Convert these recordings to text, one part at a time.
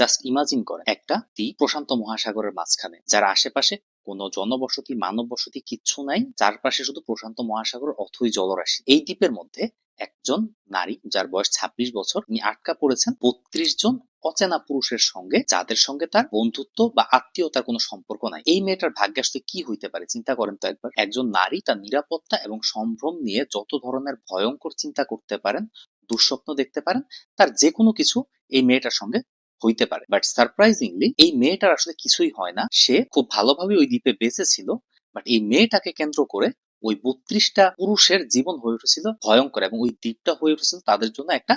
Just imagine করেন। একটা প্রশান্ত মহাসাগরের মাঝখানে, যার আশেপাশে কোনো জনবসতি মানব বসতি কিচ্ছু নাই চারপাশে শুধু প্রশান্ত মহাসাগর অথই জলরাশি। এই দ্বীপের মধ্যে একজন নারী, যার বয়স ২৬ বছর, তিনি আটকা পড়েছেন বত্রিশ জন অচেনা পুরুষের সঙ্গে, যাদের সঙ্গে তার বন্ধুত্ব বা আত্মীয়তার কোনো সম্পর্ক নাই। এই মেয়েটার ভাগ্যে কি হইতে পারে, চিন্তা করেন তো একবার। একজন নারী তার নিরাপত্তা এবং সম্ভ্রম নিয়ে যত ধরনের ভয়ঙ্কর চিন্তা করতে পারেন, দুঃস্বপ্ন দেখতে পারেন, তার যে কোনো কিছু এই মেয়েটার সঙ্গে হইতে পারে। বাট সারপ্রাইজিংলি এই মেয়েটার আসলে কিছুই হয় না। সে খুব ভালোভাবে ওই দ্বীপে বেঁচে ছিল বাট এই মেয়েটাকে কেন্দ্র করে ওই বত্রিশটা পুরুষের জীবন হয়ে উঠেছিল ভয়ঙ্কর এবং ওই দ্বীপটা হয়ে উঠেছিল তাদের জন্য একটা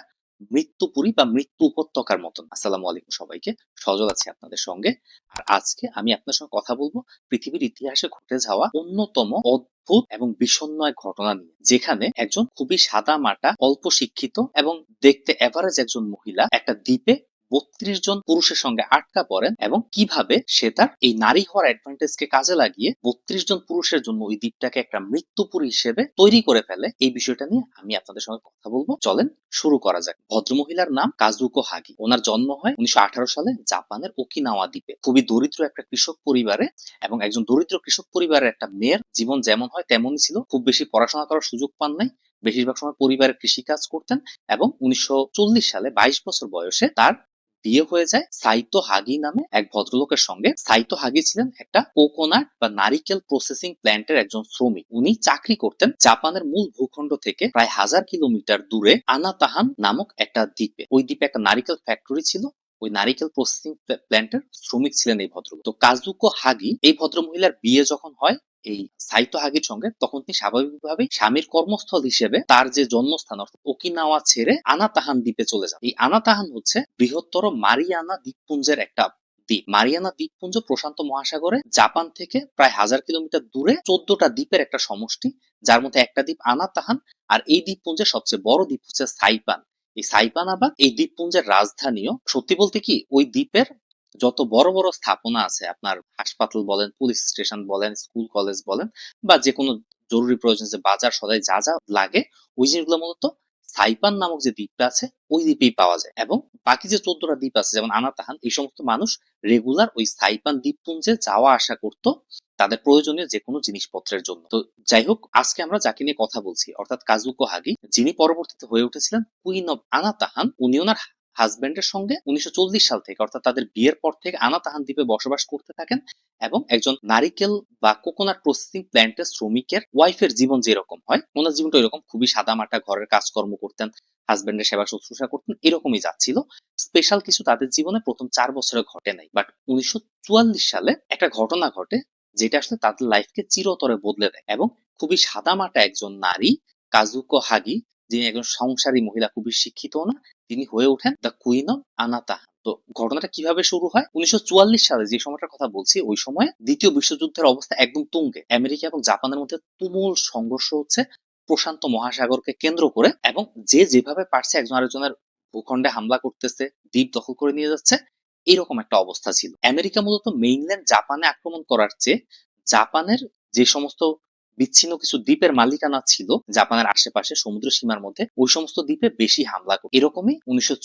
মৃত্যুপুরী বা মৃত্যু উপত্যকার মতন। আসসালামু আলাইকুম সবাইকে। সজল আছে আপনাদের সঙ্গে। আর আজকে আমি আপনার সঙ্গে কথা বলব পৃথিবীর ইতিহাসে ঘটে যাওয়া অন্যতম অদ্ভুত এবং বিষণ্ণয় ঘটনা নিয়ে, যেখানে একজন খুবই সাদা মাটা অল্প শিক্ষিত এবং দেখতে এভারেজ একজন মহিলা একটা দ্বীপে বত্রিশ জন পুরুষের সঙ্গে আটকা পড়েন এবং কীভাবে সে তার এই নারী হওয়ার অ্যাডভান্টেজকে কাজে লাগিয়ে বত্রিশ জন পুরুষের জন্য ওই দ্বীপটাকে একটা মৃত্যুপুরী হিসেবে তৈরি করে ফেলে, এই বিষয়টা নিয়ে আমি আপনাদের সঙ্গে কথা বলব। চলেন শুরু করা যাক। ভদ্রমহিলার নাম কাজুকো হাগি। ওনার জন্ম হয় উনিশশো আঠারো সালে জাপানের ওকিনাওয়া দ্বীপে। খুবই দরিদ্র একটা কৃষক পরিবারে এবং একজন দরিদ্র কৃষক পরিবারের একটা মেয়ের জীবন যেমন হয় তেমনই ছিল। খুব বেশি পড়াশোনা করার সুযোগ পান নাই। বেশিরভাগ সময় পরিবারের কৃষিকাজ করতেন এবং উনিশশো চল্লিশ সালে বাইশ বছর বয়সে তার বিয়ে হয়ে যায় সাইতো হাগি নামে এক ভদ্রলোকের সঙ্গে। সাইতো হাগি ছিলেন একটা কোকোনাট বা নারিকেল প্রসেসিং প্ল্যান্টের একজন শ্রমিক। উনি চাকরি করতেন জাপানের মূল ভূখণ্ড থেকে প্রায় হাজার কিলোমিটার দূরে আনাতাহান নামক একটা দ্বীপে। ওই দ্বীপে একটা নারিকেল ফ্যাক্টরি ছিল। ওই নারিকেল প্রসেসিং প্ল্যান্টের শ্রমিক ছিলেন এই ভদ্রলোক। তো কাজুকো হাগি, এই ভদ্রমহিলার বিয়ে যখন হয় এই সাইতো হাগির সঙ্গে তখন তিনি স্বাভাবিকভাবেই স্বামীর কর্মস্থল হিসেবে তার যে জন্মস্থান, অর্থাৎ ওকিনাওয়া ছেড়ে আনাতাহান দ্বীপে চলে যান। এই আনাতাহান হচ্ছে বৃহত্তর মারিয়ানা দ্বীপপুঞ্জের একটা দ্বীপ। মারিয়ানা দ্বীপপুঞ্জ প্রশান্ত মহাসাগরে জাপান থেকে প্রায় হাজার কিলোমিটার দূরে চোদ্দটা দ্বীপের একটা সমষ্টি, যার মধ্যে একটা দ্বীপ আনাতাহান আর এই দ্বীপপুঞ্জের সবচেয়ে বড় দ্বীপ হচ্ছে সাইপান। এই সাইপান আবার এই দ্বীপপুঞ্জের রাজধানীও। সত্যি বলতে কি ওই দ্বীপের যত বড় বড় স্থাপনা আছে, আপনার হাসপাতাল বলেন পুলিশ স্টেশন বলেন স্কুল কলেজ বলেন, বা যে কোনো জরুরি প্রয়োজন যে বাজার সদাই যা যা লাগে, ওই জিনিসগুলো মূলত সাইপান নামক যে দ্বীপটা আছে, ওই দ্বীপেই পাওয়া যায়। এবং বাকি যে চোদ্দটা দ্বীপ আছে, যেমন আনাতাহান, এই সমস্ত মানুষ রেগুলার ওই সাইপান দ্বীপপুঞ্জে যাওয়া আসা করত তাদের প্রয়োজনীয় যে কোনো জিনিসপত্রের জন্য। তো যাই হোক, আজকে আমরা যাকে নিয়ে কথা বলছি, অর্থাৎ কাজুকো হাগি যিনি পরবর্তীতে হয়ে উঠেছিলেন কুইন অব আনাতাহান উনি ওনার হাজবেন্ডের সঙ্গে উনিশশো চল্লিশ সাল থেকে, অর্থাৎ তাদের বিয়ের পর থেকে আনাতাহান দ্বীপে বসবাস করতে থাকেন এবং একজন নারিকেল বা কোকোনাট প্রসেসিং প্ল্যান্টের শ্রমিকের ওয়াইফের জীবন যেরকম হয়, ওনার জীবনটা এরকম খুবই সাদামাটা ঘরের কাজকর্ম করতেন, হাজবেন্ডের সেবা শুশ্রূষা করতেন, এরকমই যাচ্ছিল। স্পেশাল কিছু তাদের জীবনে প্রথম চার বছরে ঘটে নাই, বাট উনিশশো চুয়াল্লিশ সালে একটা ঘটনা ঘটে, যেটা আসলে তাদের লাইফকে চিরতরে বদলে দেয় এবং খুবই সাদামাটা একজন নারী, কাজুকো হাগি, যিনি একজন সংসারী মহিলা, খুবই শিক্ষিত না তিনি হয়ে ওঠেন দ্য কুইন অফ আনাতা তো ঘটনাটা কীভাবে শুরু হয়? উনিশশো সালে যে সময়টার কথা বলছি, ওই সময় দ্বিতীয় বিশ্বযুদ্ধের অবস্থা একদম তুঙ্গে। আমেরিকা এবং জাপানের মধ্যে তুমুল সংঘর্ষ হচ্ছে প্রশান্ত মহাসাগরকে কেন্দ্র করে এবং যে যেভাবে পারছে একজন আরেকজনের ভূখণ্ডে হামলা করতেছে, দ্বীপ দখল করে নিয়ে যাচ্ছে, এরকম একটা অবস্থা ছিল। আমেরিকা মূলত মেইনল্যান্ড জাপানে আক্রমণ করার চেয়ে জাপানের যে সমস্ত বিচ্ছিন্ন কিছু দ্বীপের মালিকানা ছিল জাপানের আশেপাশে সমুদ্র সীমার মধ্যে। ওই সমস্ত দ্বীপে বেশি হামলা করে এরকমই উনিশশো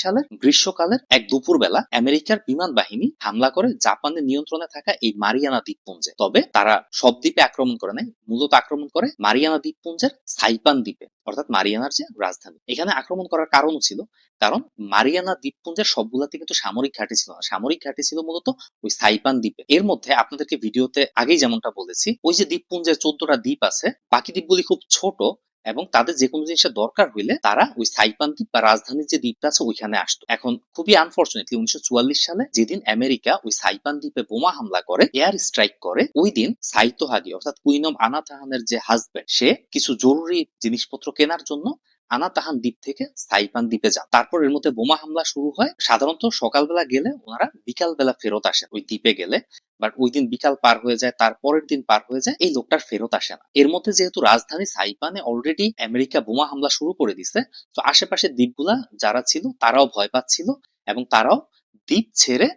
সালের গ্রীষ্মকালের এক দুপুরবেলা আমেরিকার বিমান বাহিনী হামলা করে জাপানের নিয়ন্ত্রণে থাকা এই মারিয়ানা দ্বীপপুঞ্জে। তবে তারা সব দ্বীপে আক্রমণ করে নাই, মূলত আক্রমণ করে মারিয়ানা দ্বীপপুঞ্জের সাইপান দ্বীপে, অর্থাৎ মারিয়ানার যে রাজধানী। এখানে আক্রমণ করার কারণও ছিল, কারণ মারিয়ানা দ্বীপপুঞ্জের সবগুলাতে কিন্তু সামরিক ঘাঁটি ছিল না। সামরিক ঘাঁটি ছিল মূলত ওই সাইপান দ্বীপে। এর মধ্যে আপনাদেরকে ভিডিওতে আগেই যেমনটা বলেছি, ওই যে দ্বীপপুঞ্জের চোদ্দটা দ্বীপ আছে। বাকি দ্বীপগুলি খুব ছোট এবং তাদের যে কোনো জিনিসের দরকার হইলে তারা ওই সাইপান দ্বীপ বা রাজধানীর যে দ্বীপটা আছে ওইখানে আসতো। এখন খুবই আনফর্চুনেটলি উনিশশো চুয়াল্লিশ সালে যেদিন আমেরিকা ওই সাইপান দ্বীপে বোমা হামলা করে, এয়ার স্ট্রাইক করে ওই দিন সাইতো হাগি অর্থাৎ কুইনম আনাথাহানের যে হাজবেন্ড সে কিছু জরুরি জিনিসপত্র কেনার জন্য আনাতাহান দ্বীপ থেকে সাইপান দ্বীপে যান। তারপর এর মধ্যে বোমা হামলা শুরু হয়। সাধারণত সকালবেলা গেলে ওনারা বিকালবেলা ফেরত আসেন ওই দ্বীপে গেলে বাট ওই দিন বিকাল পার হয়ে যায়, তার পরের দিন পার হয়ে যায়, এই লোকটার ফেরত আসে না। এর মধ্যে যেহেতু রাজধানী সাইপানে অলরেডি আমেরিকা বোমা হামলা শুরু করে দিছে, তো আশেপাশের দ্বীপগুলা যারা ছিল, তারাও ভয় পাচ্ছিল এবং তারাও দ্বীপ ছেড়ে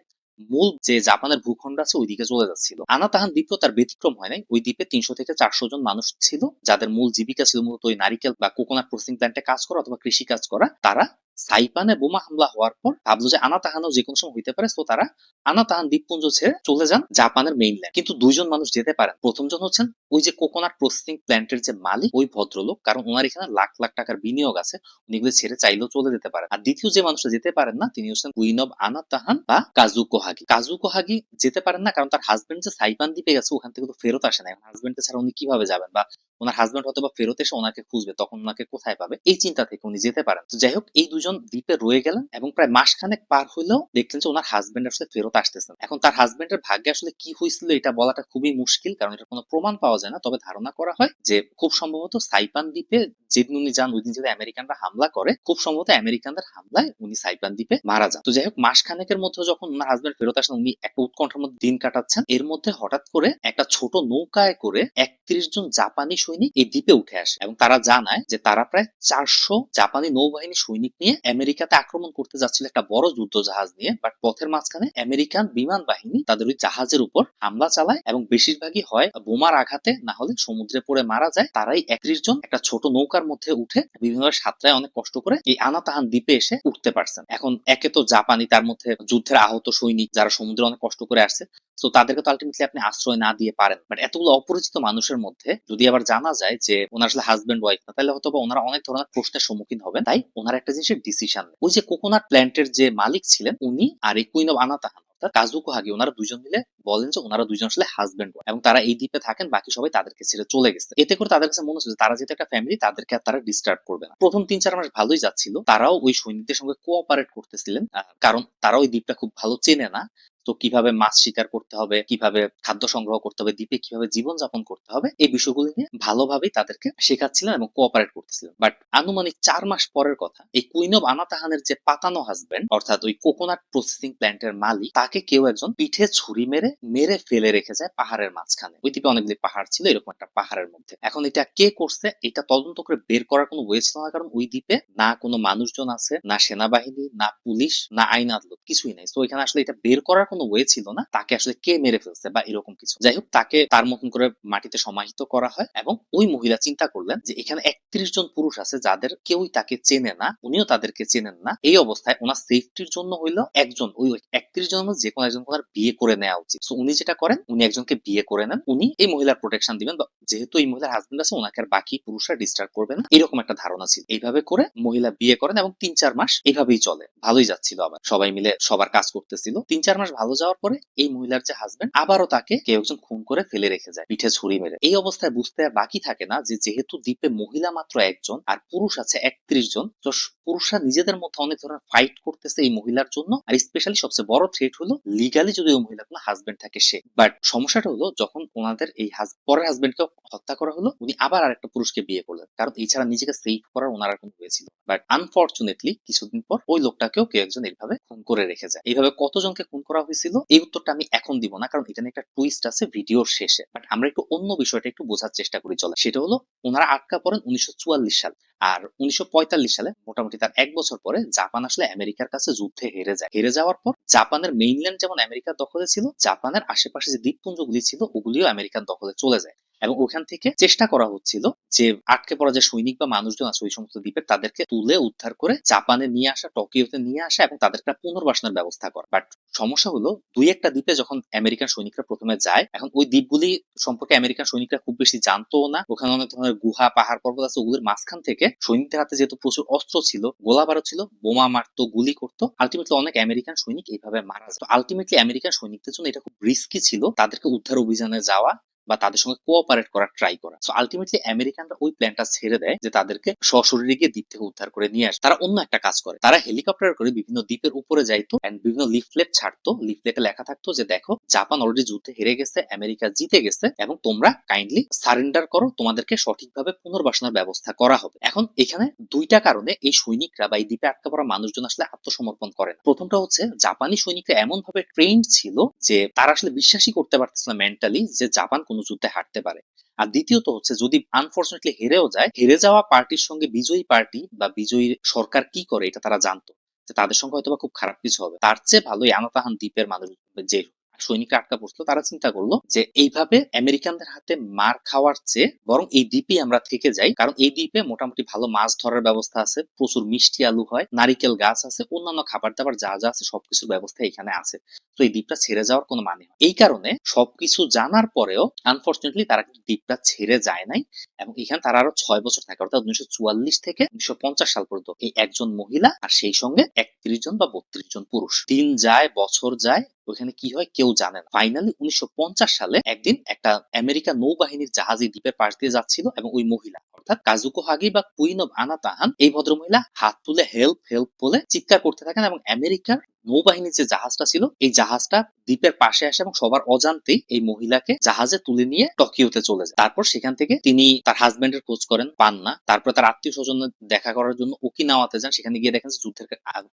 মূল যে জাপানের ভূখণ্ড আছে ওইদিকে চলে যাচ্ছিল। আনা তাহান দ্বীপও তার ব্যতিক্রম হয় নাই। ওই দ্বীপে তিনশো থেকে চারশো জন মানুষ ছিল। যাদের মূল জীবিকা ছিল মূলত ওই নারিকেল বা কোকোনাট প্রসেসিং প্ল্যান্টে কাজ করা অথবা কৃষি কাজ করা। তারা সাইপানে বোমা হামলা হওয়ার পর ভাবলো যে আনাতাহানও যে কোনো সময় হইতে পারে, তো তারা আনাতাহান দ্বীপপুঞ্জ ছেড়ে চলে যান জাপানের মেইনল্যান্ড কিন্তু দুইজন মানুষ যেতে পারেন। প্রথমজন হচ্ছেন ওই যে কোকোনাট প্রসেসিং প্ল্যান্টের যে মালিক, ওই ভদ্রলোক। কারণ ওনার এখানে লাখ লাখ টাকার বিনিয়োগ আছে। উনি এগুলো ছেড়ে চাইলেও চলে যেতে পারেন। আর দ্বিতীয় যে মানুষটা যেতে পারেন না, তিনি হচ্ছেন কুইন অব আনাতাহান বা কাজু কোহাগি কাজু কোহাগি যেতে পারেন না, কারণ তার হাজবেন্ড যে সাইপান দ্বীপে গেছে, ওখান থেকে তো ফেরত আসে না। হাজবেন্ডকে ছাড়া উনি কীভাবে যাবেন? বা ওনার হাজবেন্ড হয়তো বা ফেরত এসে ওনাকে খুঁজবে, তখন ওনাকে কোথায় পাবে? এই চিন্তা থেকে উনি যেতে পারেন। তো যাই হোক, এই দুজন দ্বীপে রয়ে গেলেন এবং প্রায় মাসখানেক পার হইলেও দেখলেন যে ওনার হাজবেন্ড আসলে ফেরত আসতেছেন। এখন তার হাজবেন্ডের ভাগ্যে আসলে কি হয়েছিল এটা বলাটা খুবই মুশকিল, কারণ এটা কোনো প্রমাণ পাওয়া যায় না। তবে ধারণা করা হয় যে খুব সম্ভবত সাইপান দ্বীপে যেদিন উনি যান, ওই দিন যদি আমেরিকানরা হামলা করে, খুব সম্ভবত আমেরিকানদের হামলায় উনি সাইপান দ্বীপে মারা যান। তো যাই হোক মাসখানেকের মধ্যে যখন ওনার হাজবেন্ড ফেরত আসেন, উনি একটা উৎকণ্ঠার মধ্যে দিন কাটাচ্ছেন। এর মধ্যে হঠাৎ করে একটা ছোট নৌকায় করে একত্রিশ জন জাপানি সৈনিক এই দ্বীপে উঠে আসে এবং তারা জানায় যে তারা প্রায় চারশো জাপানি নৌবাহিনী সৈনিক নিয়ে আমেরিকাতে আক্রমণ করতে যাচ্ছিল একটা বড় যুদ্ধ জাহাজ নিয়ে বাট পথের মাঝখানে আমেরিকান বিমান বাহিনী তাদের ওই জাহাজের উপর হামলা চালায় এবং বেশিরভাগই হয় বোমার আঘাতে, না হলে সমুদ্রে পড়ে মারা যায়। তারাই একত্রিশ জন একটা ছোট নৌকার মধ্যে উঠে বিভিন্ন সাতটায় অনেক কষ্ট করে এই আনাতাহান দ্বীপে এসে উঠতে পারছেন। এখন একে তো জাপানি, তার মধ্যে যুদ্ধের আহত সৈনিক যারা সমুদ্রে অনেক কষ্ট করে আসছে তো তাদেরকে তো আলটিমেটলি আপনি আশ্রয় না দিয়ে পারেন। বাট এতগুলো অপরিচিত মানুষের মধ্যে যদি আবার জানা যায় যে ওনার আসলে হাজবেন্ড ওয়াইফ না, তাহলে হয়তো ওনারা অনেক ধরনের প্রশ্নের সম্মুখীন হবেন। তাই ওনার একটা জিনিসের ডিসিশন ওই যে কোকোনাট প্ল্যান্টের যে মালিক ছিলেন, উনি আর এই কুইন অফ আনাতাহান কাজুকো হাগি ওনারা দুজন মিলে বলেন যে ওনারা দুজন আসলে হাজবেন্ড এবং তারা এই দ্বীপে থাকেন, বাকি সবাই তাদেরকে ছেড়ে চলে গেছে। এতে করে তাদের কাছে মনে হচ্ছে তারা যেহেতু একটা ফ্যামিলি তাদেরকে আর তারা ডিস্টার্ব করবে না। প্রথম তিন চার মাস ভালোই যাচ্ছিল। তারাও ওই সৈনিকদের সঙ্গে কোঅপারেট করতেছিলেন কারণ তারা ওই দ্বীপটা খুব ভালো চেনে না। তো কীভাবে মাছ শিকার করতে হবে, কীভাবে খাদ্য সংগ্রহ করতে হবে, দ্বীপে কীভাবে জীবন যাপন করতে হবে, এই বিষয়গুলি নিয়ে ভালোভাবেই তাদেরকে শেখাচ্ছিলেন এবং কোঅপারেট করতেছিলেন বাট আনুমানিক চার মাস পরের কথা, এই কুইন অব আনাতাহানের যে পাতানো হাজবেন্ড অর্থাৎ ওই কোকোনাট প্রসেসিং প্ল্যান্টের মালিক, তাকে কেউ একজন পিঠে ছুরি মেরে মেরে ফেলে রেখে যায় পাহাড়ের মাঝখানে। ওই দ্বীপে অনেকগুলি পাহাড় ছিল, এরকম একটা পাহাড়ের মধ্যে। এখন এটা কে করছে, এটা তদন্ত করে বের করার কোনো ওয়ে ছিল না, কারণ ওই দ্বীপে না কোনো মানুষজন আছে, না সেনাবাহিনী, না পুলিশ, না আইন আদালত, কিছুই নাই। তো এখানে আসলে এটা বের করার কোনো ওয়ে ছিল না, তাকে আসলে কে মেরে ফেলছে বা এরকম কিছু। যাই হোক তাকে তার মতন করে মাটিতে সমাহিত করা হয় এবং ওই মহিলা চিন্তা করলেন যে এখানে একত্রিশ জন পুরুষ আছে যাদের কেউই তাকে চেনে না, উনিও তাদেরকে চেনেন না। এই অবস্থায় ওনার সেফটির জন্য হইল একজন, ওই একত্রিশ জনের যে কোনো একজন বিয়ে করে নেওয়া উচিত। উনি যেটা করেন, উনি একজনকে বিয়ে করে নেন, উনি এই মহিলার প্রোটেকশন দিবেন যেহেতু এই মহিলার হাজবেন্ড আছে, ওনাকে আর বাকি পুরুষরা ডিস্টার্ব করবে না। এরকম একটা ধারণা ছিল। এইভাবে করে মহিলা বিয়ে করেন এবং তিন চার মাস এইভাবেই চলে। ভালোই যাচ্ছিল আবার। সবাই মিলে সবার কাজ করতেছিল। তিন চার মাস ভালো যাওয়ার পরে এই মহিলার যে হাজবেন্ড আবারও তাকে কেউ একজন খুন করে ফেলে রেখে যায়, পিঠে ছুরি মেরে। এই অবস্থায় বুঝতে আর বাকি থাকে না যে যেহেতু দ্বীপে মহিলা মাত্র একজন আর পুরুষ আছে একত্রিশ জন, তো পুরুষরা নিজেদের মধ্যে অনেক ধরনের ফাইট করতেছে এই মহিলার জন্য। আর স্পেশালি সবচেয়ে বড় থ্রেট হলো লিগালি যদি ওই মহিলার কোনো হাজবেন্ড থাকে সে। বাট সমস্যাটা হলো যখন ওনাদের এই পরের হাজবেন্ডকে হত্যা করা হলো, উনি আবার আরেকটা পুরুষকে বিয়ে করলেন। কারণ এছাড়া নিজেকে সেভ করার ওনার কোনো হয়েছিল বাট আনফর্চুনেটলি কিছুদিন পর ওই লোকটাকেও কেউ একজন এইভাবে খুন করে রেখে যায়। এইভাবে কতজনকে খুন করা হয়েছিল এই উত্তরটা আমি এখন দিব না, কারণ এটা একটা টুইস্ট আছে ভিডিওর শেষে। বাট আমরা একটু অন্য বিষয়টা একটু বোঝার চেষ্টা করি চলে সেটা হলো, ওনারা আটকা পড়েন উনিশশো চুয়াল্লিশ সাল। আর উনিশশো পঁয়তাল্লিশ সালে, মোটামুটি তার এক বছর পরে, জাপান আসলে আমেরিকার কাছে যুদ্ধে হেরে যায়। হেরে যাওয়ার পর, জাপানের মেইনল্যান্ড যেমন আমেরিকার দখলে ছিল, জাপানের আশেপাশে যে দ্বীপপুঞ্জগুলি ছিল, ওগুলিও আমেরিকার দখলে চলে যায়। এবং ওখান থেকে চেষ্টা করা হচ্ছিল যে আটকে পড়া যে সৈনিক বা মানুষজন আছে ওই সমস্ত দ্বীপের তাদেরকে তুলে উদ্ধার করে জাপানে নিয়ে আসা, টোকিওতে নিয়ে আসা এবং তাদের একটা পুনর্বাসনের ব্যবস্থা করা। বাট সমস্যা হলো, দুই একটা দ্বীপে যখন আমেরিকান সৈনিকরা প্রথমে যায়, এখন ওই দ্বীপগুলি সম্পর্কে আমেরিকান সৈনিকরা খুব বেশি জানতো না। ওখানে অনেক ধরনের গুহা, পাহাড়, পর্বত আছে, ওগুলোর মাঝখান থেকে সৈনিকদের হাতে যেহেতু প্রচুর অস্ত্র ছিল, গোলা বারো ছিল, বোমা মারতো, গুলি করতো আলটিমেটলি অনেক আমেরিকান সৈনিক এইভাবে মারা যেত আলটিমেটলি আমেরিকান সৈনিকদের জন্য এটা খুব রিস্কি ছিল, তাদেরকে উদ্ধার অভিযানে যাওয়া বা তাদের সঙ্গে কোঅপারেট করার ট্রাই করা। সো আলটিমেটলি আমেরিকানরা ওই প্ল্যানটা ছেড়ে দেয় যে তাদেরকে সশরীরে গিয়ে দ্বীপ থেকে উদ্ধার করে নিয়ে আসে। তারা অন্য একটা কাজ করে। তারা হেলিকপ্টার করে বিভিন্ন দ্বীপের উপরে যাইতো এন্ড বিভিন্ন লিফলেট ছাড়তো। লিফলেটে লেখা থাকতো যে, দেখো, জাপান অলরেডি যুদ্ধে হেরে গেছে, আমেরিকা জিতে গেছে এবং তোমরা কাইন্ডলি সারেন্ডার করো। তোমাদেরকে সঠিকভাবে পুনর্বাসনের ব্যবস্থা করা হবে। এখন এখানে দুইটা কারণে এই সৈনিকরা বা এই দ্বীপে আটকা পড়া মানুষজন আসলে আত্মসমর্পণ করেন প্রথমটা হচ্ছে, জাপানি সৈনিকরা এমন ভাবে ট্রেন্ড ছিল যে, তারা আসলে বিশ্বাসই করতে পারতেছে না মেন্টালি যে, জাপান কোনো যুদ্ধে হারতে পারে। আর দ্বিতীয়ত হচ্ছে, যদি আনফর্চুনেটলি হেরেও যায়, হেরে যাওয়া পার্টির সঙ্গে বিজয়ী পার্টি বা বিজয়ী সরকার কি করে, এটা তারা জানতো। তাদের সঙ্গে হয়তো খুব খারাপ কিছু হবে। তার চেয়ে ভালোই আনাতাহান দ্বীপের মানুষ যে সৈনিকরা আটকা পড়ছিল, তারা চিন্তা করল যে এইভাবে আমেরিকানদের হাতে মার খাওয়ার চেয়ে বরং এই দ্বীপে আমরা থেকে যাই। কারণ এই দ্বীপে মোটামুটি ভালো মাছ ধরার ব্যবস্থা আছে, প্রচুর মিষ্টি আলু হয়, নারিকেল গাছ আছে, অন্যান্য খাবার দাবার যা যা আছে সবকিছুর ব্যবস্থা এখানে আছে। তো এই দ্বীপটা ছেড়ে যাওয়ার কোনো মানে এই কারণে সবকিছু জানার পরেও আনফর্চুনেটলি তারা কিন্তু দ্বীপটা ছেড়ে যায় নাই এবং এখানে তারা আরও ছয় বছর থাকে, অর্থাৎ উনিশশো চুয়াল্লিশ থেকে উনিশশো পঞ্চাশ সাল পর্যন্ত এই একজন মহিলা আর সেই সঙ্গে একত্রিশ জন বা বত্রিশ জন পুরুষ। দিন যায়, বছর যায় ওখানে কি হয় কেউ জানে না। ফাইনালি উনিশশো পঞ্চাশ সালে একদিন একটা আমেরিকা নৌবাহিনীর জাহাজ দ্বীপের পাশ দিয়ে যাচ্ছিল এবং ওই মহিলা, অর্থাৎ কাজুকো হাগি বা কুইন অব আনা তাহান এই ভদ্রমহিলা হাত তুলে হেল্প হেল্প বলে চিৎকার করতে থাকেন এবং আমেরিকার নৌবাহিনীর যে জাহাজটা ছিল, এই জাহাজটা দ্বীপের পাশে আসে এবং সবার অজান্তেই এই মহিলাকে জাহাজে তুলে নিয়ে টোকিওতে চলে যায়। তারপর সেখান থেকে তিনি তার হাজবেন্ডের খোঁজ করেন, পান না। তারপর তার আত্মীয় স্বজন দেখা করার জন্য ওকিনাওয়াতে যান। সেখানে গিয়ে দেখেন যুদ্ধের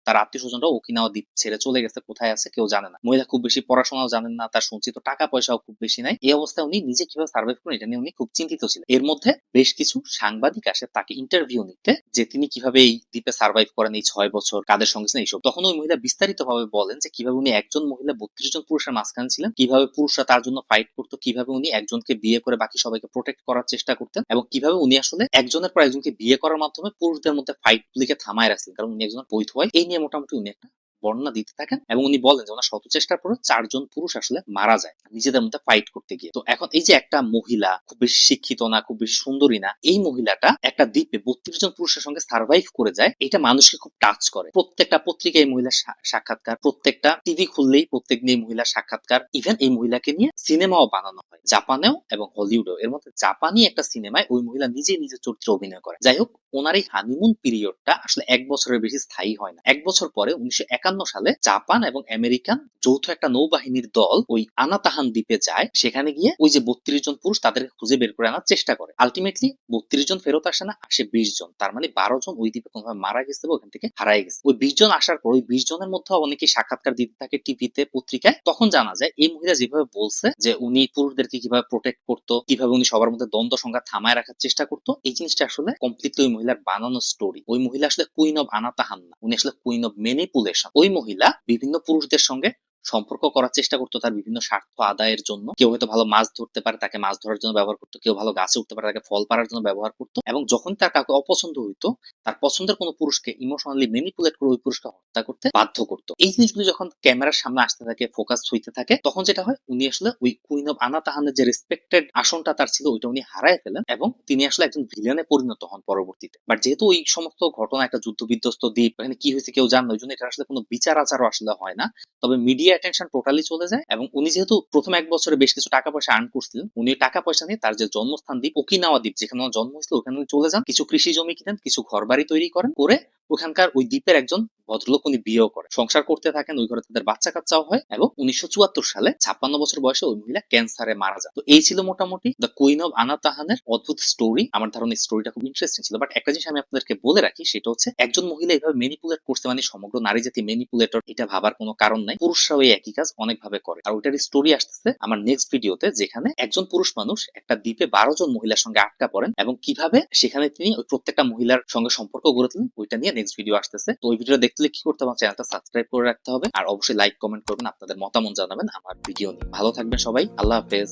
তার আত্মীয় স্বজনরা ওকিনাওয়া দ্বীপ ছেড়ে চলে গেছে। কোথায় আছে কেউ জানে না। মহিলা খুব বেশি পড়াশোনাও জানেন না, তার সঞ্চিত টাকা পয়সাও খুব বেশি নাই। এই অবস্থায় উনি নিজে কীভাবে সার্ভাইভ করেন এটা নিয়ে উনি খুব চিন্তিত ছিলেন। এর মধ্যে বেশ কিছু সাংবাদিক আসে, তাকে ইন্টারভিউ নিতে, যে তিনি কীভাবে এই দ্বীপে সার্ভাইভ করেন এই ছয় বছর, কাদের সঙ্গে এইসব। তখন ওই মহিলা বিস্তারিত ভাবে বলেন যে কীভাবে উনি একজন মহিলা বত্রিশ জন পুরুষের মাঝখানে ছিলেন, কীভাবে পুরুষরা তার জন্য ফাইট করতো, কীভাবে উনি একজনকে বিয়ে করে বাকি সবাইকে প্রোটেক্ট করার চেষ্টা করতেন এবং কীভাবে উনি আসলে একজনের পর একজনকে বিয়ে করার মাধ্যমে পুরুষদের মধ্যে ফাইট গুলিকে থামায় রাখছিলেন। কারণ উনি একজন বৈধ হয় এই নিয়ে মোটামুটি উনি একটা বর্ণনা দিতে থাকেন এবং উনি বলেন যে ওনার শত চেষ্টার পরে চারজন পুরুষ আসলে মারা যায় নিজেদের মধ্যে ফাইট করতে গিয়ে। তো এখন এই যে একটা মহিলা খুব বেশি শিক্ষিত না, খুব বেশি সুন্দরী না, এই মহিলাটা একটা দ্বীপে বত্রিশ জন পুরুষের সঙ্গে সার্ভাইভ করে যায়, এটা মানুষকে খুব টাচ করে। প্রত্যেকটা পত্রিকায় এই মহিলার সাক্ষাৎকার, প্রত্যেকটা টিভি খুললেই প্রত্যেক দিন এই মহিলার সাক্ষাৎকার ইভেন এই মহিলাকে নিয়ে সিনেমাও বানানো হয়, জাপানেও এবং হলিউডেও। এর মধ্যে জাপানি একটা সিনেমায় ওই মহিলা নিজে নিজের চরিত্রে অভিনয় করে। যাই হোক ওনার এই হানিমুন পিরিয়ডটা আসলে এক বছরের বেশি স্থায়ী হয় না। এক বছর পরে উনিশশো একান্ন সালে জাপান এবং আমেরিকান যৌথ একটা নৌবাহিনীর দল ওই আনাতাহান দ্বীপে যায়। সেখানে গিয়ে ওই যে বত্রিশ জন পুরুষ তাদেরকে খুঁজে বের করে আনার চেষ্টা করে। আলটিমেটলি বত্রিশ জন ফেরত আসে না, আসে বিশ জন। তার মানে বারো জন ওই দ্বীপে কোনোভাবে মারা গেছে ওখান থেকে হারাই গেছে। ওই বিশ জন আসার পর ওই বিশ জনের মধ্যে অনেকে সাক্ষাৎকার দিতে থাকে টিভিতে, পত্রিকায়। তখন জানা যায় এই মহিলা যেভাবে বলছে যে উনি পুরুষদেরকে কীভাবে প্রোটেক্ট করতো, কীভাবে উনি সবার মধ্যে দ্বন্দ্ব সংঘাত থামায় রাখার চেষ্টা করতো, এই জিনিসটা আসলে কমপ্লিটলি ওই মহিলার বানানো স্টোরি ওই মহিলা আসলে কুইন অব আনাতাহান না উনি আসলে কুইন অফ মেনিপুলেশন ওই মহিলা বিভিন্ন পুরুষদের সঙ্গে সম্পর্ক করার চেষ্টা করতো তার বিভিন্ন স্বার্থ আদায়ের জন্য। কেউ হয়তো ভালো মাছ ধরতে পারে, তাকে মাছ ধরার জন্য ব্যবহার করতো। কেউ ভালো গাছে উঠতে পারে, তাকে ফল পাড়ার জন্য ব্যবহার করতো। এবং যখন তার কাউকে অপছন্দ হইতো, তার পছন্দের কোনো পুরুষকে ইমোশনালি ম্যানিপুলেট করে ওই পুরুষকে হত্যা করতে বাধ্য করতো। এই জিনিসগুলো যখন ক্যামেরার সামনে আসতে থাকে ফোকাস হইতে থাকে, তখন যেটা হয়, উনি আসলে ওই কুইন অফ আনা তাহানের যে রেসপেক্টেড আসনটা তার ছিল, ওইটা উনি হারায় ফেলেন এবং তিনি আসলে একজন ভিলেনে পরিণত হন পরবর্তীতে। বাট যেহেতু ওই সমস্ত ঘটনা, একটা যুদ্ধ বিধ্বস্ত দ্বীপ, এখানে কি হয়েছে কেউ জানে না ওই জন্য এটা আসলে কোনো বিচার আচারও আসলে হয় না। তবে মিডিয়া অ্যাটেনশন টোটালি চলে যায় এবং উনি যেহেতু প্রথম এক বছরে বেশ কিছু টাকা পয়সা আর্ন করছিলেন, উনি টাকা পয়সা নিয়ে তার যে জন্মস্থান দ্বীপ ওকিনাওয়া দ্বীপ, যেখানে জন্ম হয়েছিল, ওখানে চলে যান। কিছু কৃষি জমি কিনেন, কিছু ঘর বাড়ি তৈরি করেন, করে ওখানকার ওই দ্বীপের একজন ভদ্রলোক উনি বিয়েও করে সংসার করতে থাকেন, ওই ঘরে তাদের বাচ্চা কাচ্চাও হয় এবং উনিশশো চুয়াত্তর সালে ছাপ্পান্ন বছর বয়সে ওই মহিলা ক্যান্সারে মারা যায় তো এই ছিল মোটামুটি দ্য কুইন অফ আনা তাহানের অদ্ভুত স্টোরি আমার ধারণা স্টোরিটা খুব ইন্টারেস্টিং ছিল বাট একটা জিনিস আমি আপনাদেরকে বলে রাখি, সেটা হচ্ছে একজন মহিলা এভাবে ম্যানিপুলেট করছে মানে সমগ্র নারী জাতি ম্যানিপুলেটর এটা ভাবার কোনো কারণ নাই। পুরুষরাও এই একই কাজ অনেক ভাবে করে। আর ওইটার স্টোরি আসতেছে আমার নেক্সট ভিডিওতে যেখানে একজন পুরুষ মানুষ একটা দ্বীপে বারো জন মহিলার সঙ্গে আটকা পড়েন এবং কীভাবে সেখানে তিনি ওই প্রত্যেকটা মহিলার সঙ্গে সম্পর্ক গড়ে তোলেন, ওইটা নিয়ে নেক্সট ভিডিও আসতেছে। তো ওই ভিডিও দেখতে হলে কি করতে হবে? চ্যানেলটা সাবস্ক্রাইব করে রাখতে হবে। আর অবশ্যই লাইক কমেন্ট করবেন। আপনাদের মতামত জানাবেন আমার ভিডিও নিয়ে। ভালো থাকবেন সবাই। আল্লাহ হাফেজ।